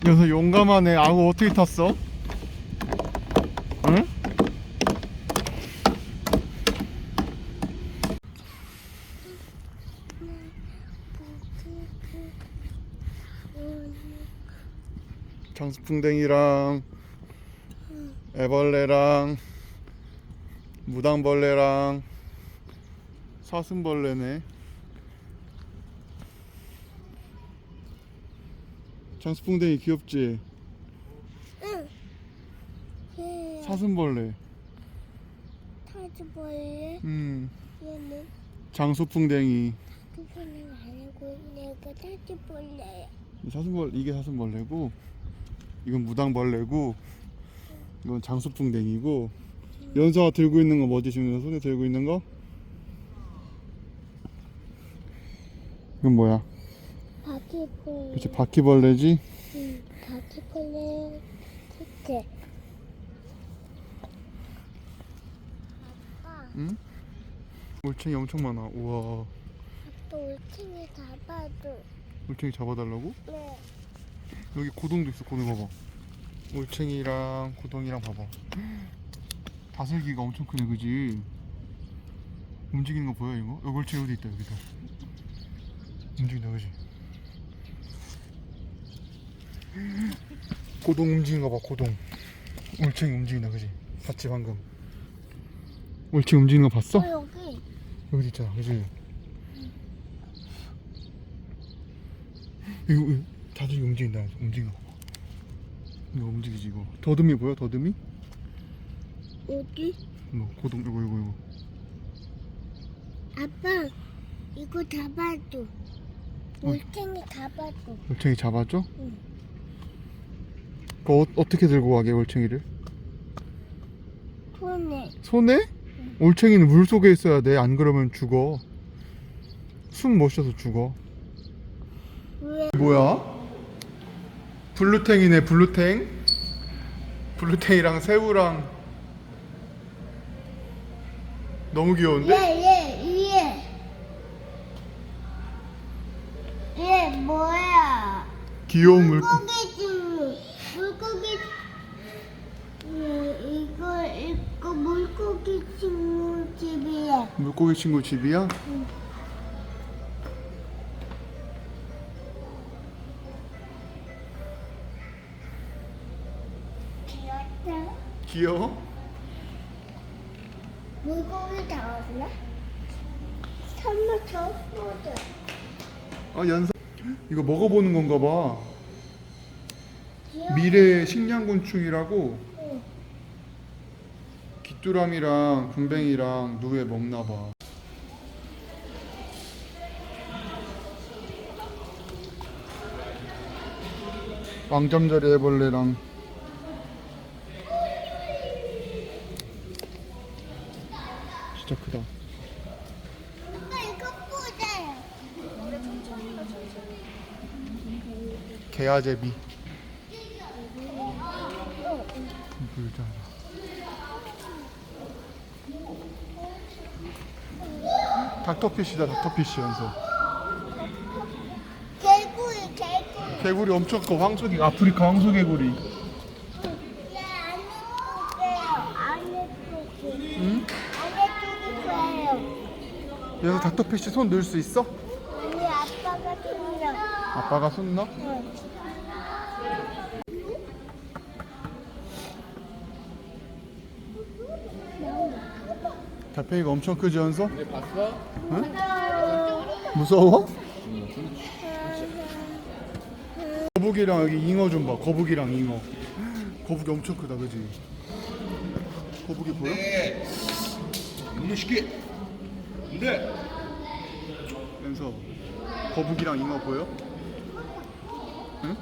그래서 용감하네. 아우 어떻게 탔어? 응? 장수풍뎅이랑 애벌레랑 무당벌레랑 사슴벌레네. 장수풍뎅이 귀엽지? 응. 얘 사슴벌레. 타즈벌레. 음. 얘는 장수풍뎅이. 그거는 아니고 내가 타즈벌레야. 이 사슴벌 이게 사슴벌레고 이건 무당벌레고 이건 장수풍뎅이고 연서가 들고 있는 거 뭐지 지금 손에 들고 있는 거? 이건 뭐야? 바퀴벌레. 그치 바퀴벌레지? 응. 바퀴벌레. 그치. 아빠, 응? 올챙이 엄청 많아. 우와. 아빠 올챙이 잡아줘. 올챙이 잡아달라고? 네. 여기 고동도 있어. 고동 봐봐. 올챙이랑 고동이랑 봐봐. 다슬기가 엄청 크네, 그지? 움직이는 거 보여 이거? 여기 올챙이 어디 있다 여기다. 움직인다, 그지? 고동 움직이는 거 봐, 고동. 올챙이 움직인다, 그지? 봤지 방금? 올챙이 움직이는 거 봤어? 어, 여기. 여기 있잖아, 그지? 이거, 이거 다들 움직인다, 움직여. 이거 움직이지 이거. 더듬이 보여? 더듬이? 어디? 이거 고동 이거 이거 이거. 아빠, 이거 잡아줘. 올챙이 잡아줘. 올챙이 잡아줘? 응. 그거 어, 어떻게 들고 가게 올챙이를? 손에. 손에? 올챙이는 물 속에 있어야 돼. 안 그러면 죽어. 숨 못 쉬어서 죽어. 왜? 뭐야? 블루탱이네 블루탱. 블루탱이랑 새우랑 너무 귀여운데? 얘, 얘, 얘. 얘 뭐야? 귀여운 물. 물고기 친구. 물고기. 얘, 이거, 이거 물고기 친구 집이야. 물고기 친구 집이야? 귀엽다. 귀여워? 물고기 다 왔나? 선물 줬거든. 아 연사. 이거 먹어보는 건가 봐. 미래 식량곤충이라고 응. 귀 뚜라미랑 군뱅이랑 누에 먹나 봐. 왕점자리 애벌레랑 진짜 크다. 개아제비. 물잖 닥터피쉬다 닥터피쉬 연서. 개구리, 개구리. 개구리 엄청 커 황소개 아프리카 황소개구리. 얘. 응? 좋아요. 연서 닥터피쉬 손 넣을 수 있어? 아니 아빠가 좋냐? 아빠가 손 넣어? 응. 달팽이가 엄청 크지 연서? 근데 봤어? 응? 무서워? 거북이랑 여기 잉어 좀 봐. 거북이랑 잉어. 거북이 엄청 크다, 그지? 거북이 보여? 네. 이놈 시키. 근데 연서 거북이랑 잉어 보여? 응?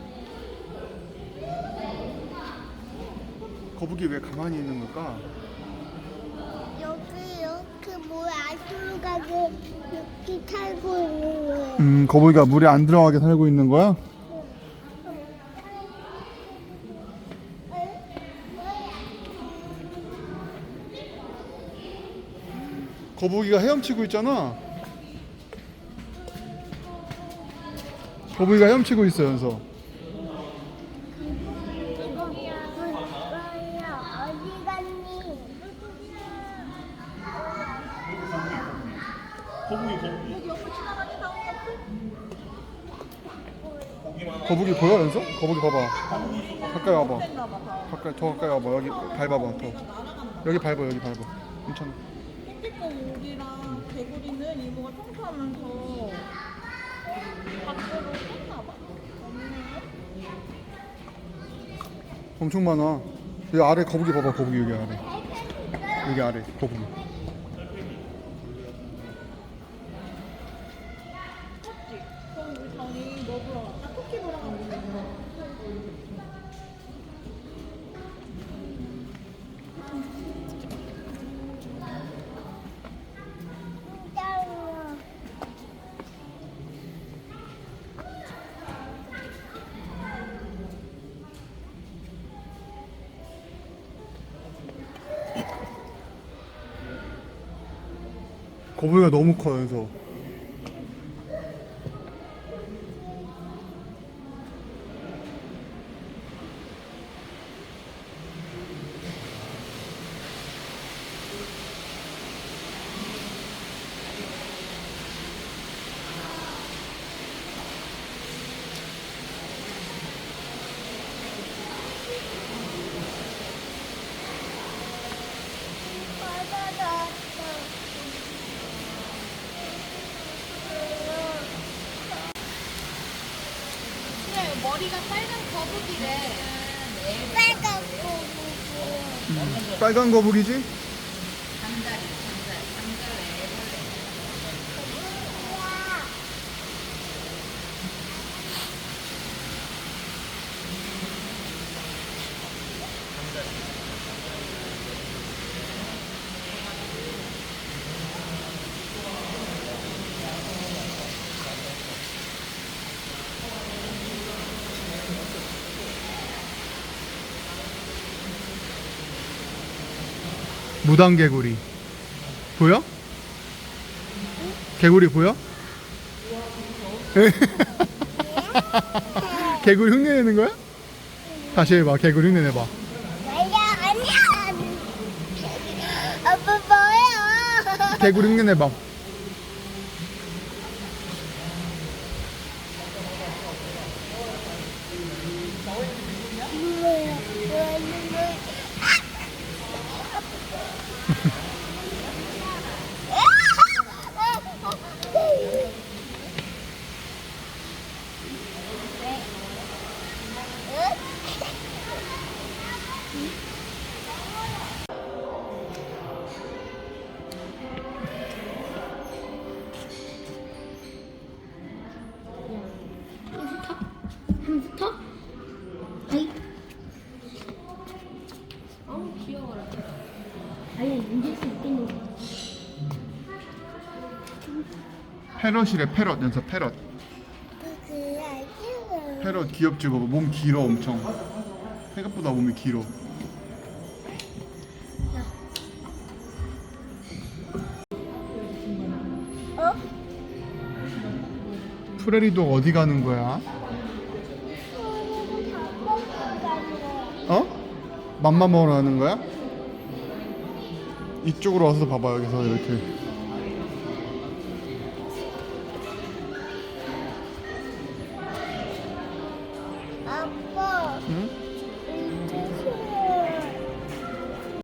거북이 왜 가만히 있는 걸까? 여기 이렇게 뭐야 아수르가게 이렇게 살고 있는 거예요. 음, 거북이가 물에 안 들어가게 살고 있는 거야? 거북이가 헤엄치고 있잖아. 거북이가 헤엄치고 있어, 연서. 거북이 거북이. 거북이 보여 연서? 거북이 봐봐. 가까이 와봐. 가까이 더 가까이 와봐. 여기 밟아봐 더. 여기 밟아 여기 밟아. 괜찮아. 흰빛거 오리랑 개구리는 이모가 청소하면서 밖으로 뺐나 봐. 없네. 엄청 많아. 여기 아래 거북이 봐봐 거북이 여기 아래. 여기 아래 거북이. 거북이가 너무 커 연서. 그래 머리가 빨간 거북이래. 빨간 거북이. 빨간 거북이지? 잠자리, 잠자리, 잠자리 애벌레. 무당 개구리. 보여? 개구리 보여? 개구리 흉내내는 거야? 다시 해봐. 개구리 흉내내봐. 아니야, 아니야. 아빠 뭐야? 개구리 흉내내봐. 패럿이래 패럿 연서 패럿. 패럿 귀엽지 봐봐. 몸 길어 엄청. 생각보다 몸이 길어. 어? 프레리도 어디 가는 거야? 어? 맘마 먹으러 가는 거야? 이쪽으로 와서 봐봐 여기서 이렇게